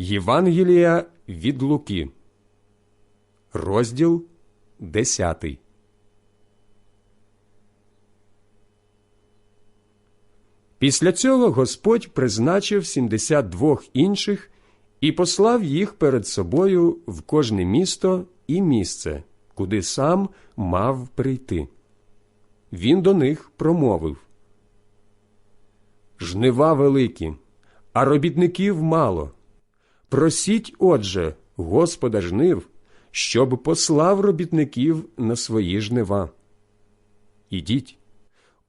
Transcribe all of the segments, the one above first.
Євангелія від Луки, розділ 10. Після цього Господь призначив 72 інших і послав їх перед собою в кожне місто і місце, куди сам мав прийти. Він до них промовив Жнива великі, а робітників мало. Просіть, отже, Господа жнив, щоб послав робітників на свої жнива. Ідіть,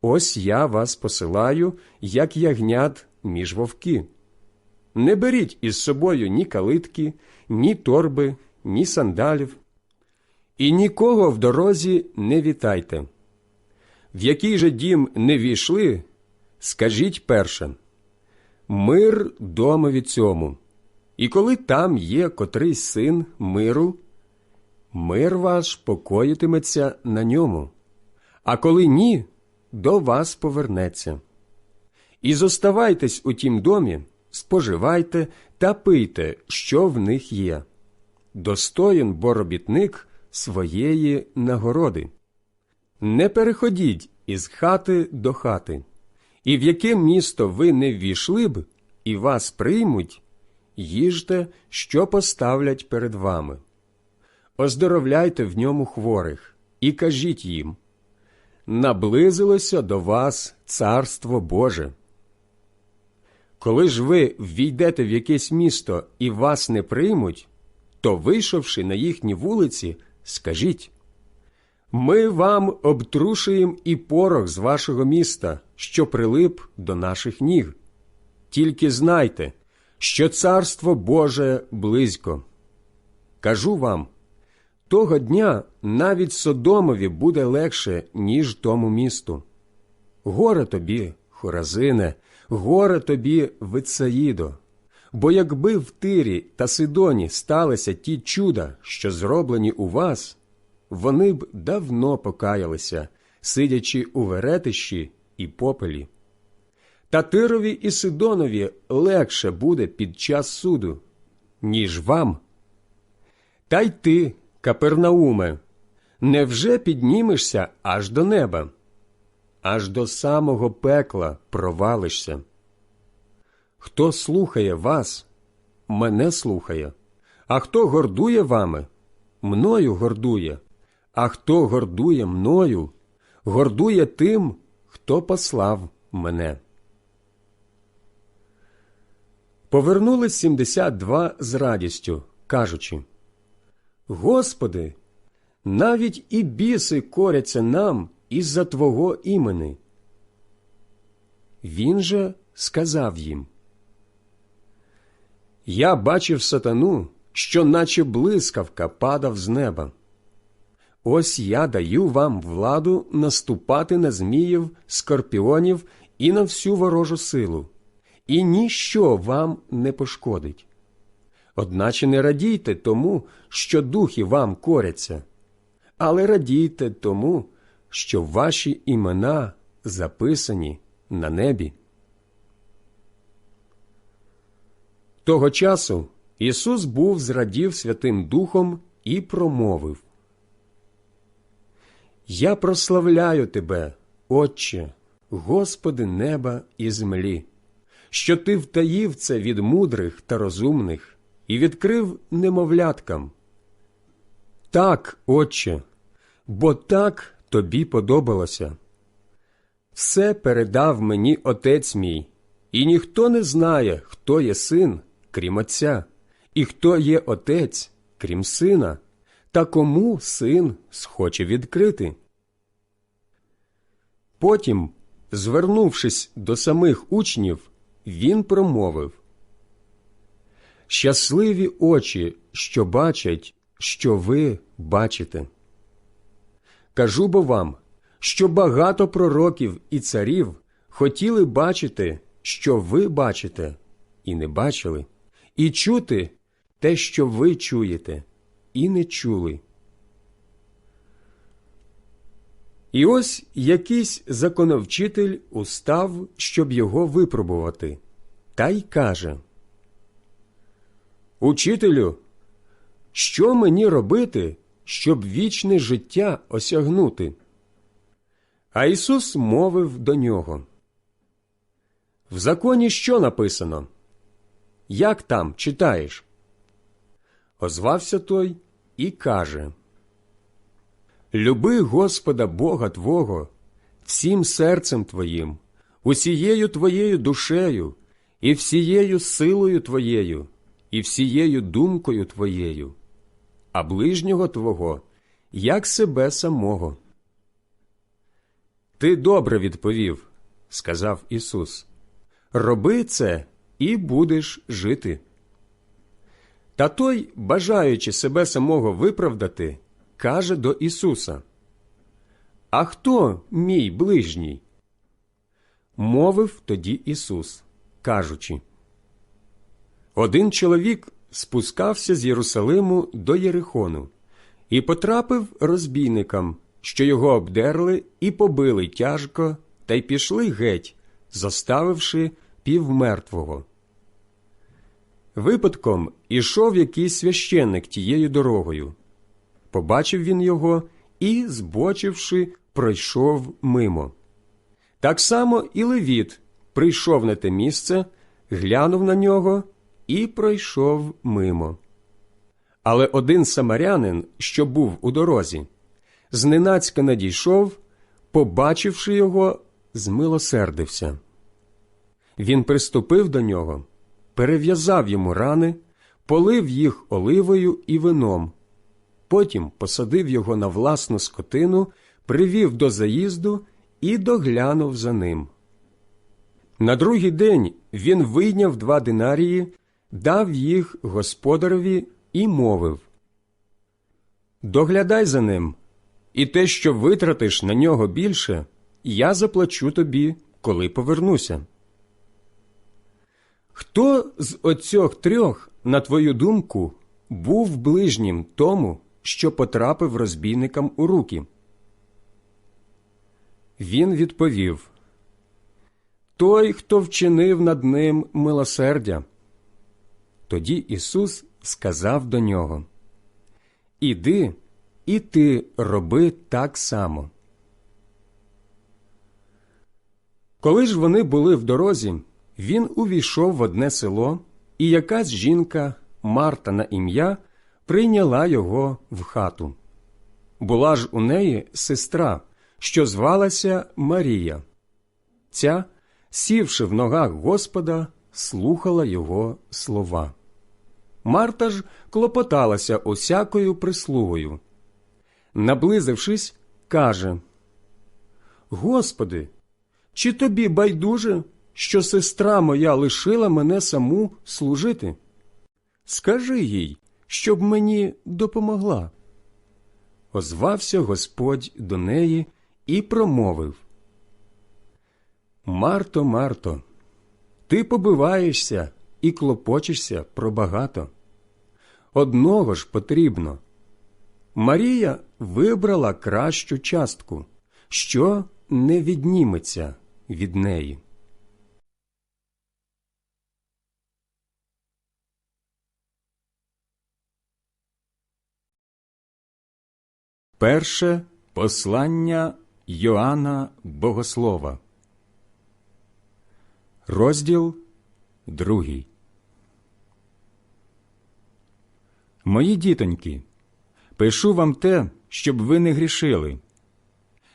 ось я вас посилаю, як ягнят між вовки. Не беріть із собою ні калитки, ні торби, ні сандалів, і нікого в дорозі не вітайте. В який же дім не війшли, скажіть перше Мир домові цьому. І коли там є котрийсь син миру, мир ваш покоїтиметься на ньому, а коли ні, до вас повернеться. І зоставайтесь у тім домі, споживайте та пийте, що в них є. Достоїн бо робітник своєї нагороди. Не переходіть із хати до хати, і в яке місто ви не ввійшли б, і вас приймуть, їжте, що поставлять перед вами. Оздоровляйте в ньому хворих і кажіть їм наблизилося до вас Царство Боже. Коли ж ви ввійдете в якесь місто і вас не приймуть, то, вийшовши на їхні вулиці, скажіть Ми вам обтрушуємо і порох з вашого міста, що прилип до наших ніг. Тільки знайте, що Царство Боже близько. Кажу вам, того дня навіть Содомові буде легше, ніж тому місту. Горе тобі, Хоразине, горе тобі, Вицаїдо, бо якби в Тирі та Сидоні сталися ті чуда, що зроблені у вас, вони б давно покаялися, сидячи у веретищі і попелі. Та Тирові і Сидонові легше буде під час суду, ніж вам. Та й ти, Капернауме, невже піднімешся аж до неба? Аж до самого пекла провалишся. Хто слухає вас, мене слухає, а хто гордує вами, мною гордує, а хто гордує мною, гордує тим, хто послав мене. Повернулись 72 з радістю, кажучи Господи, навіть і біси коряться нам із-за Твого імени. Він же сказав їм Я бачив сатану, що наче блискавка падав з неба. Ось я даю вам владу наступати на зміїв, скорпіонів і на всю ворожу силу, і ніщо вам не пошкодить. Одначе не радійте тому, що духи вам коряться, але радійте тому, що ваші імена записані на небі. Того часу Ісус був зрадів Святим Духом і промовив Я прославляю Тебе, Отче, Господи неба і землі, що Ти втаїв це від мудрих та розумних і відкрив немовляткам. Так, Отче, бо так тобі подобалося. Все передав мені отець мій, і ніхто не знає, хто є син, крім Отця, і хто є отець, крім сина, та кому син схоче відкрити. Потім, звернувшись до самих учнів, він промовив Щасливі очі, що бачать, що ви бачите. Кажу бо вам, що багато пророків і царів хотіли бачити, що ви бачите, і не бачили, і чути те, що ви чуєте, і не чули. І ось якийсь законовчитель устав, щоб його випробувати, та й каже Учителю, що мені робити, щоб вічне життя осягнути? А Ісус мовив до нього. В законі що написано? Як там читаєш? Озвався той і каже Люби Господа Бога Твого всім серцем Твоїм, усією Твоєю душею, і всією силою Твоєю, і всією думкою Твоєю, а ближнього Твого, як себе самого. Ти добре відповів, сказав Ісус. Роби це і будеш жити. Та той, бажаючи себе самого виправдати, каже до Ісуса А хто мій ближній? Мовив тоді Ісус, кажучи Один чоловік спускався з Єрусалиму до Єрихону і потрапив розбійникам, що його обдерли і побили тяжко, та й пішли геть, заставивши півмертвого. Випадком ішов якийсь священник тією дорогою. Побачив він його і, збочивши, пройшов мимо. Так само і Левіт прийшов на те місце, глянув на нього і пройшов мимо. Але один самарянин, що був у дорозі, зненацька надійшов, побачивши його, змилосердився. Він приступив до нього, перев'язав йому рани, полив їх оливою і вином, потім посадив його на власну скотину, привів до заїзду і доглянув за ним. На другий день він вийняв два динарії, дав їх господареві і мовив Доглядай за ним, і те, що витратиш на нього більше, я заплачу тобі, коли повернуся. Хто з оцьох трьох, на твою думку, був ближнім тому, що потрапив розбійникам у руки? Він відповів Той, хто вчинив над ним милосердя. Тоді Ісус сказав до нього Іди, і ти роби так само. Коли ж вони були в дорозі, він увійшов в одне село, і якась жінка, Марта на ім'я, прийняла його в хату. Була ж у неї сестра, що звалася Марія. Ця, сівши в ногах Господа, слухала його слова. Марта ж клопоталася усякою прислугою. Наблизившись, каже Господи, чи тобі байдуже, що сестра моя лишила мене саму служити? Скажи їй, щоб мені допомогла. Озвався Господь до неї і промовив Марто, Марто, ти побиваєшся і клопочешся про багато. Одного ж потрібно. Марія вибрала кращу частку, що не відніметься від неї. Перше послання Йоанна Богослова, розділ другий. Мої дітоньки, пишу вам те, щоб ви не грішили.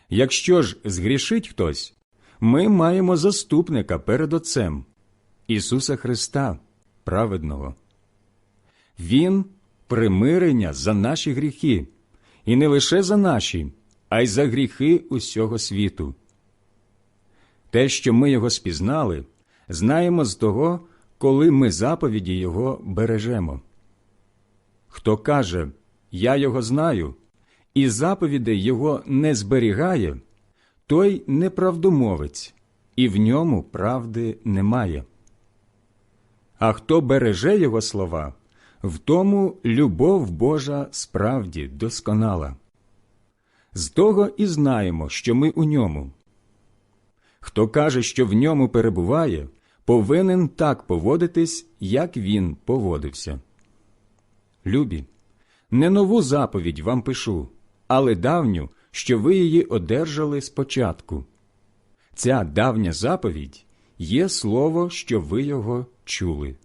Якщо ж згрішить хтось, ми маємо заступника перед Отцем Ісуса Христа, праведного. Він примирення за наші гріхи, і не лише за наші, а й за гріхи усього світу. Те, що ми його спізнали, знаємо з того, коли ми заповіді Його бережемо. Хто каже, Я його знаю, і заповідей Його не зберігає, той неправдомовець, і в ньому правди немає. А хто береже Його слова, в тому любов Божа справді досконала. З того і знаємо, що ми у ньому. Хто каже, що в ньому перебуває, повинен так поводитись, як він поводився. любі, не нову заповідь вам пишу, але давню, що ви її одержали спочатку. Ця давня заповідь є слово, що ви його чули.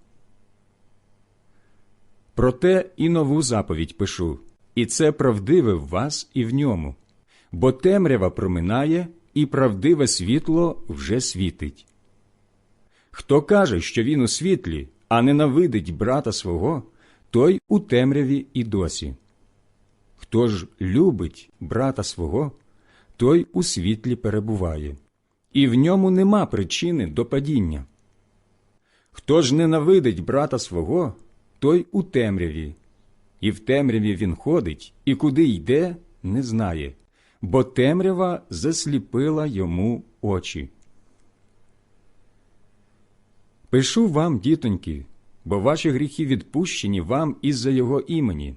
Проте і нову заповідь пишу, і це правдиве в вас і в ньому, бо темрява проминає, і правдиве світло вже світить. Хто каже, що він у світлі, а ненавидить брата свого, той у темряві і досі. Хто ж любить брата свого, той у світлі перебуває, і в ньому нема причини до падіння. Хто ж ненавидить брата свого, той у темряві, і в темряві він ходить, і куди йде, не знає, бо темрява засліпила йому очі. Пишу вам, дітоньки, бо ваші гріхи відпущені вам із-за його імені.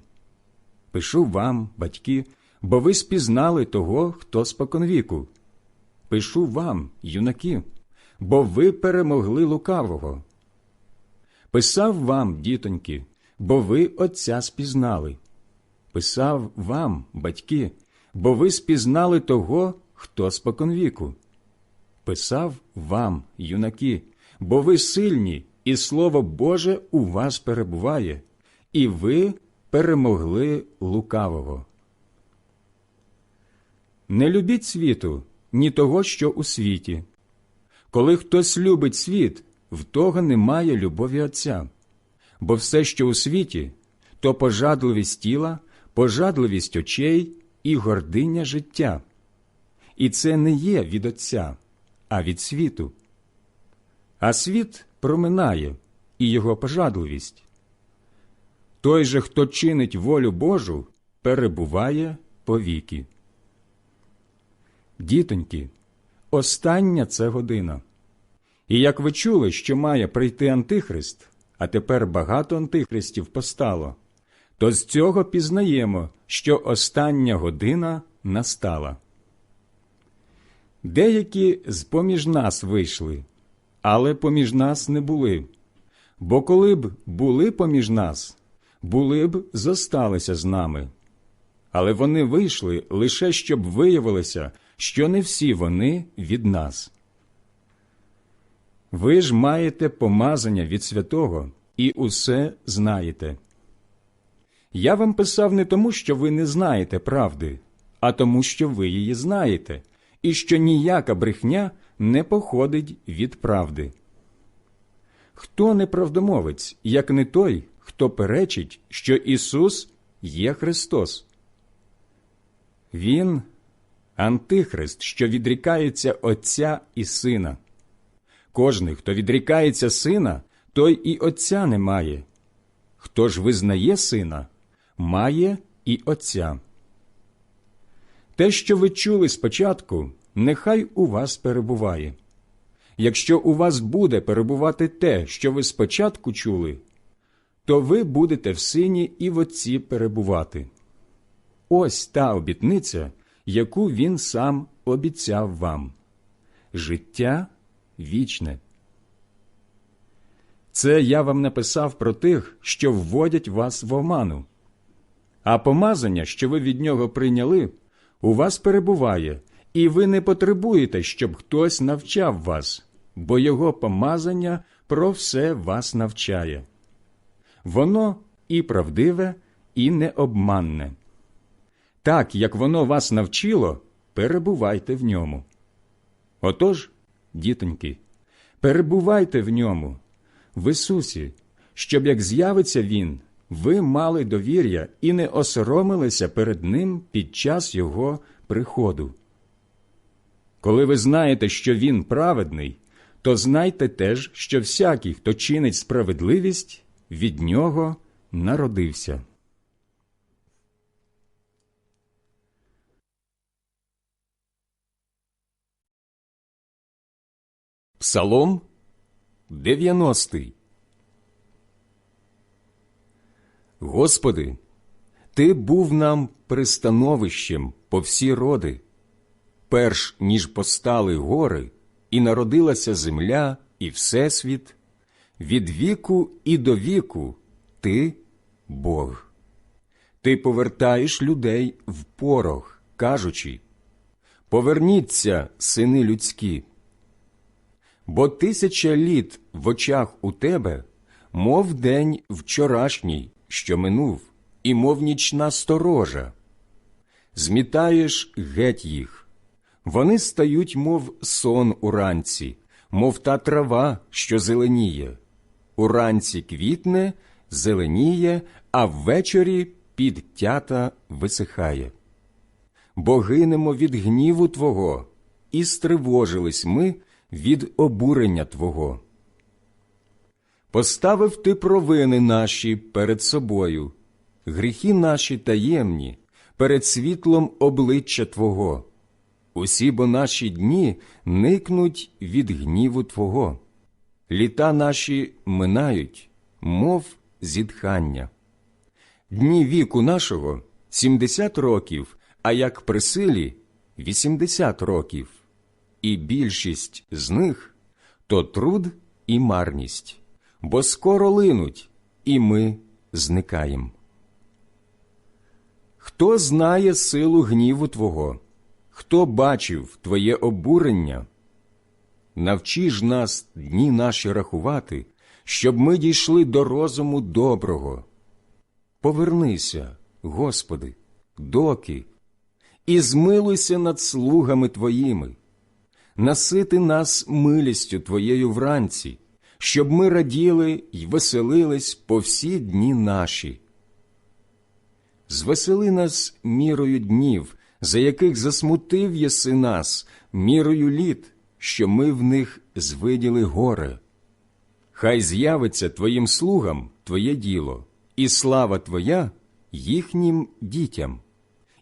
Пишу вам, батьки, бо ви спізнали того, хто споконвіку. Пишу вам, юнаки, бо ви перемогли лукавого. Писав вам, дітоньки, бо ви Отця спізнали. Писав вам, батьки, бо ви спізнали того, хто споконвіку. Писав вам, юнаки, бо ви сильні, і Слово Боже у вас перебуває, і ви перемогли лукавого. Не любіть світу, ні того, що у світі. Коли хтось любить світ, в того немає любові Отця. Бо все, що у світі, то пожадливість тіла, пожадливість очей і гординя життя. І це не є від Отця, а від світу. А світ проминає і його пожадливість. Той же, хто чинить волю Божу, перебуває повіки. Дітоньки, остання це година. І як ви чули, що має прийти Антихрист, а тепер багато антихристів постало, то з цього пізнаємо, що остання година настала. Деякі з поміж нас вийшли, але поміж нас не були. Бо коли б були поміж нас, були б зосталися з нами. Але вони вийшли лише щоб виявилося, що не всі вони від нас. Ви ж маєте помазання від святого і усе знаєте. Я вам писав не тому, що ви не знаєте правди, а тому, що ви її знаєте, і що ніяка брехня не походить від правди. Хто неправдомовець, як не той, хто перечить, що Ісус є Христос? Він антихрист, що відрікається Отця і Сина. Кожний, хто відрікається сина, той і Отця не має. Хто ж визнає сина, має і Отця. Те, що ви чули спочатку, нехай у вас перебуває. Якщо у вас буде перебувати те, що ви спочатку чули, то ви будете в сині і в Отці перебувати. Ось та обітниця, яку він сам обіцяв вам життя вічне. Це я вам написав про тих, що вводять вас в оману. А помазання, що ви від нього прийняли, у вас перебуває, і ви не потребуєте, щоб хтось навчав вас, бо його помазання про все вас навчає. Воно і правдиве, і необманне. Так, як воно вас навчило, перебувайте в ньому. Отож, дітоньки, перебувайте в ньому, в Ісусі, щоб як з'явиться Він, ви мали довір'я і не осоромилися перед Ним під час Його приходу. Коли ви знаєте, що Він праведний, то знайте теж, що всякий, хто чинить справедливість, від нього народився. Псалом 90 Господи, Ти був нам пристановищем по всі роди, перш ніж постали гори, і народилася земля і всесвіт, від віку і до віку Ти Бог. Ти повертаєш людей в порох, кажучи Поверніться, сини людські. Бо тисяча літ в очах у тебе, мов день вчорашній, що минув, і мов нічна сторожа. Змітаєш геть їх. Вони стають, мов сон уранці, мов та трава, що зеленіє. Уранці квітне, зеленіє, а ввечері підтята висихає. Бо гинемо від гніву Твого, і стривожились ми від обурення Твого. Поставив ти провини наші перед собою, гріхи наші таємні, перед світлом обличчя Твого. Усі бо наші дні никнуть від гніву Твого. Літа наші минають, мов зітхання. Дні віку нашого сімдесят років, а як при силі вісімдесят років, і більшість з них то труд і марність, бо скоро линуть, і ми зникаємо. Хто знає силу гніву Твого, хто бачив Твоє обурення? Навчи ж нас дні наші рахувати, щоб ми дійшли до розуму доброго. Повернися, Господи, доки, і змилуйся над слугами Твоїми, насити нас милістю Твоєю вранці, щоб ми раділи й веселились по всі дні наші. Звесели нас мірою днів, за яких засмутив єси нас, мірою літ, що ми в них звиділи горе. Хай з'явиться Твоїм слугам Твоє діло, і слава Твоя їхнім дітям,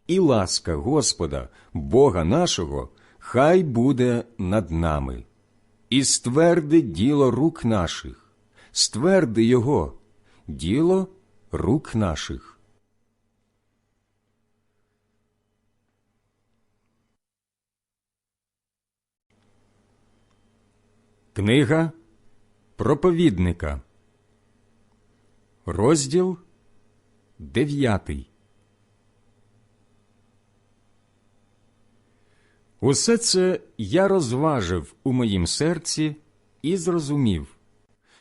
і ласка Господа, Бога нашого, хай буде над нами, і стверди діло рук наших, стверди Його, діло рук наших. Книга проповідника, розділ дев'ятий. Усе це я розважив у моїм серці і зрозумів,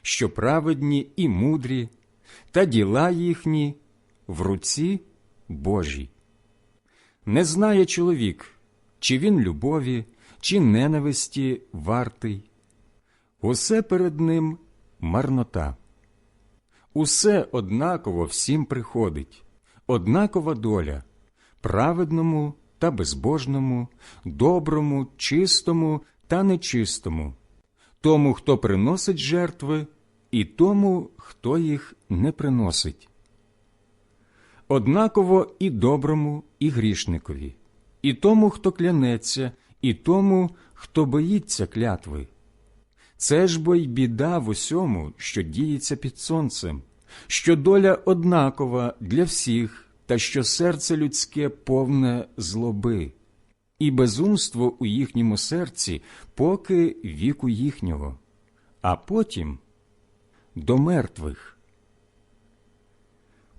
що праведні і мудрі, та діла їхні в руці Божій. Не знає чоловік, чи він любові, чи ненависті вартий. Усе перед ним марнота. Усе однаково всім приходить, однакова доля праведному та безбожному, доброму, чистому та нечистому, тому, хто приносить жертви, і тому, хто їх не приносить. Однаково і доброму, і грішникові, і тому, хто клянеться, і тому, хто боїться клятви. Це ж бо й біда в усьому, що діється під сонцем, що доля однакова для всіх, та що серце людське повне злоби, і безумство у їхньому серці, поки віку їхнього, а потім до мертвих.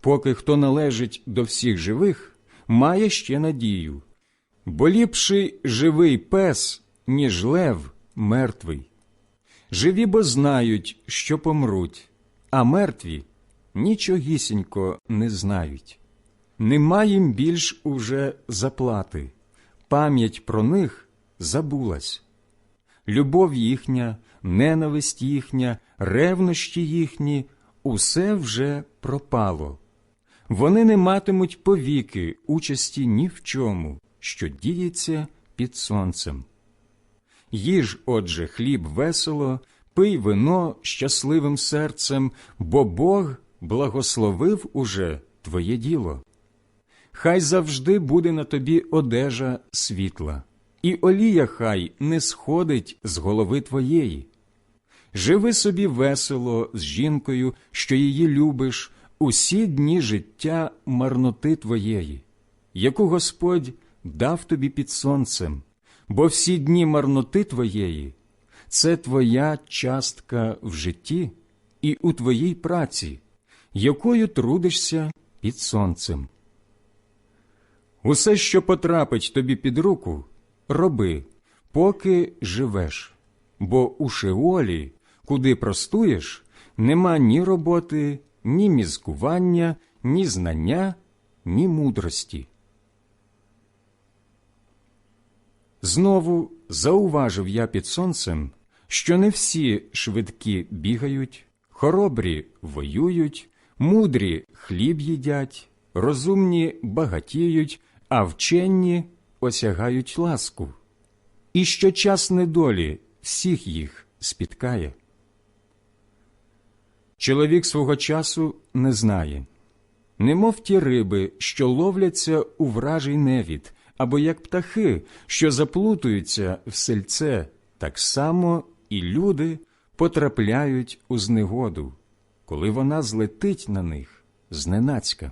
Поки хто належить до всіх живих, має ще надію, бо ліпший живий пес, ніж лев мертвий. Живі бо знають, що помруть, а мертві нічогісінько не знають. Нема їм більш уже заплати, пам'ять про них забулась. Любов їхня, ненависть їхня, ревнощі їхні усе вже пропало. Вони не матимуть повіки участі ні в чому, що діється під сонцем. Їж, отже, хліб весело, пий вино щасливим серцем, бо Бог благословив уже твоє діло. Хай завжди буде на тобі одежа світла, і олія хай не сходить з голови твоєї. Живи собі весело з жінкою, що її любиш, усі дні життя марноти твоєї, яку Господь дав тобі під сонцем бо всі дні марноти твоєї це твоя частка в житті і у твоїй праці, якою трудишся під сонцем. Усе, що потрапить тобі під руку, роби, поки живеш, бо у Шеолі, куди простуєш, нема ні роботи, ні мізкування, ні знання, ні мудрості. Знову зауважив я під сонцем, що не всі швидкі бігають, хоробрі воюють, мудрі хліб їдять, розумні багатіють, а вчені осягають ласку, і що час недолі всіх їх спіткає. Чоловік свого часу не знає, немов ті риби, що ловляться у вражий невід, або як птахи, що заплутуються в сельце, так само і люди потрапляють у знегоду, коли вона злетить на них зненацька.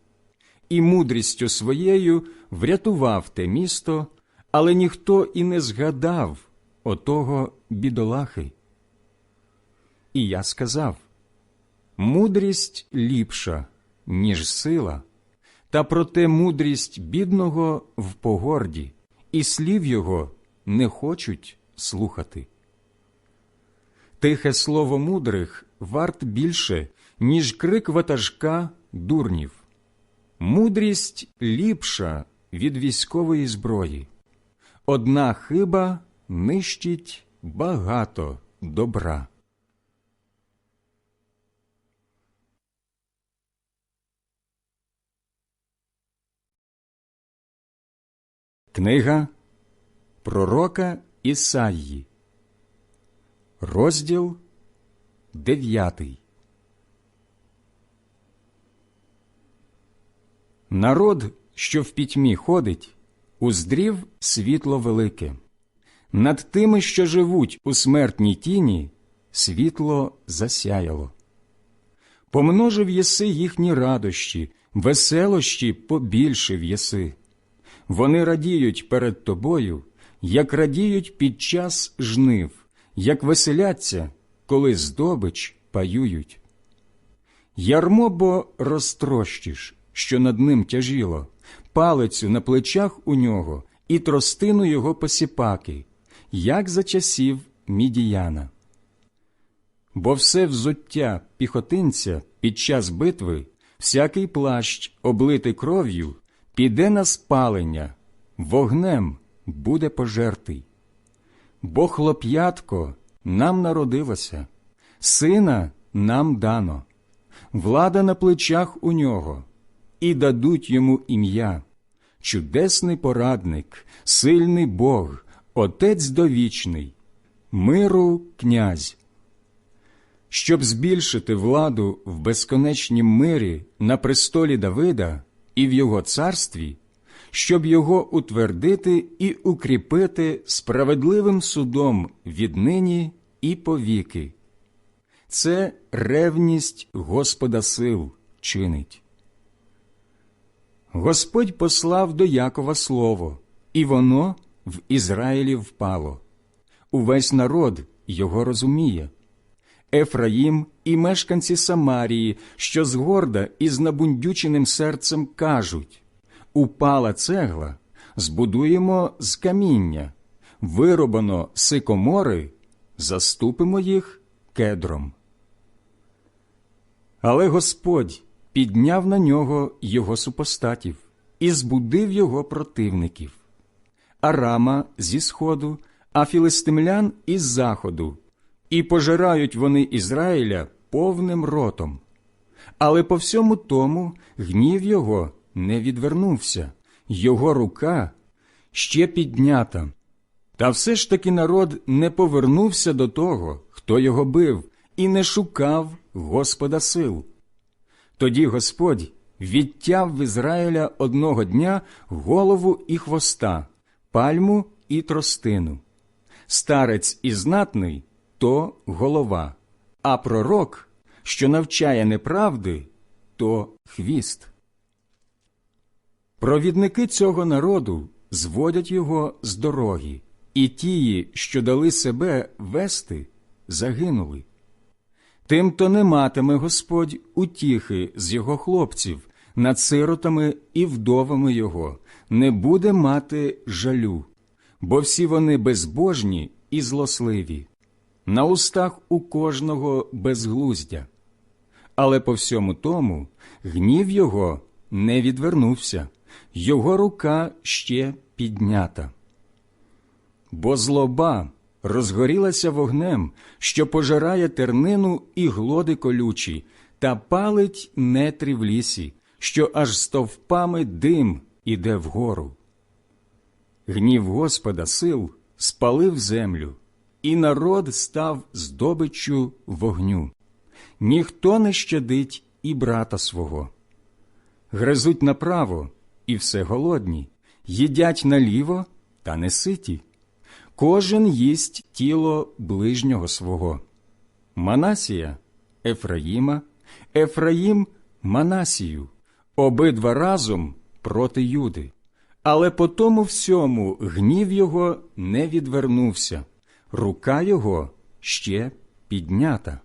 і мудрістю своєю врятував те місто, але ніхто і не згадав отого бідолахи. І я сказав мудрість ліпша, ніж сила, та проте мудрість бідного в погорді, і слів його не хочуть слухати. Тихе слово мудрих варт більше, ніж крик ватажка дурнів. Мудрість ліпша від військової зброї. Одна хиба нищить багато добра. Книга Пророка Ісаї, розділ дев'ятий. Народ, що в пітьмі ходить, уздрів світло велике. Над тими, що живуть у смертній тіні, світло засяяло. Помножив єси їхні радощі, веселощі побільшив єси. Вони радіють перед тобою, як радіють під час жнив, як веселяться, коли здобич паюють. Ярмо бо розтрощиш, що над ним тяжіло, палицю на плечах у нього і тростину його посіпаки, як за часів мідіяна. Бо все взуття піхотинця під час битви, всякий плащ, облитий кров'ю, піде на спалення, вогнем буде пожертий. Бо хлоп'ятко нам народилося, сина нам дано, влада на плечах у нього, і дадуть йому ім'я, чудесний порадник, сильний Бог, Отець довічний, миру князь. Щоб збільшити владу в безконечнім мирі на престолі Давида і в його царстві, щоб його утвердити і укріпити справедливим судом віднині і повіки. Це ревність Господа сил чинить. Господь послав до Якова слово, і воно в Ізраїлі впало. Увесь народ його розуміє. Ефраїм і мешканці Самарії, що згорда і з набундюченим серцем кажуть Упала цегла, збудуємо з каміння, виробано сикомори, заступимо їх кедром. Але Господь підняв на нього його супостатів і збудив його противників. Арама зі сходу, а філистимлян із заходу, і пожирають вони Ізраїля повним ротом. Але по всьому тому гнів його не відвернувся, його рука ще піднята. Та все ж таки народ не повернувся до того, хто його бив, і не шукав Господа сил. Тоді Господь відтяв в Ізраїля одного дня голову і хвоста, пальму і тростину. Старець і знатний то голова, а пророк, що навчає неправди, то хвіст. Провідники цього народу зводять його з дороги, і тії, що дали себе вести, загинули. Тим-то не матиме Господь утіхи з його хлопців, над сиротами і вдовами його, не буде мати жалю, бо всі вони безбожні і злосливі, на устах у кожного безглуздя. Але по всьому тому гнів його не відвернувся, його рука ще піднята. Бо злоба розгорілася вогнем, що пожирає тернину і глоди колючі, та палить нетрі в лісі, що аж стовпами дим іде вгору. Гнів Господа сил спалив землю, і народ став здобиччю вогню. Ніхто не щадить і брата свого. Гризуть направо, і все голодні, їдять наліво та не ситі. Кожен їсть тіло ближнього свого. Манасія Ефраїма, Ефраїм Манасію, обидва разом проти Юди. Але по тому всьому гнів його не відвернувся, рука його ще піднята.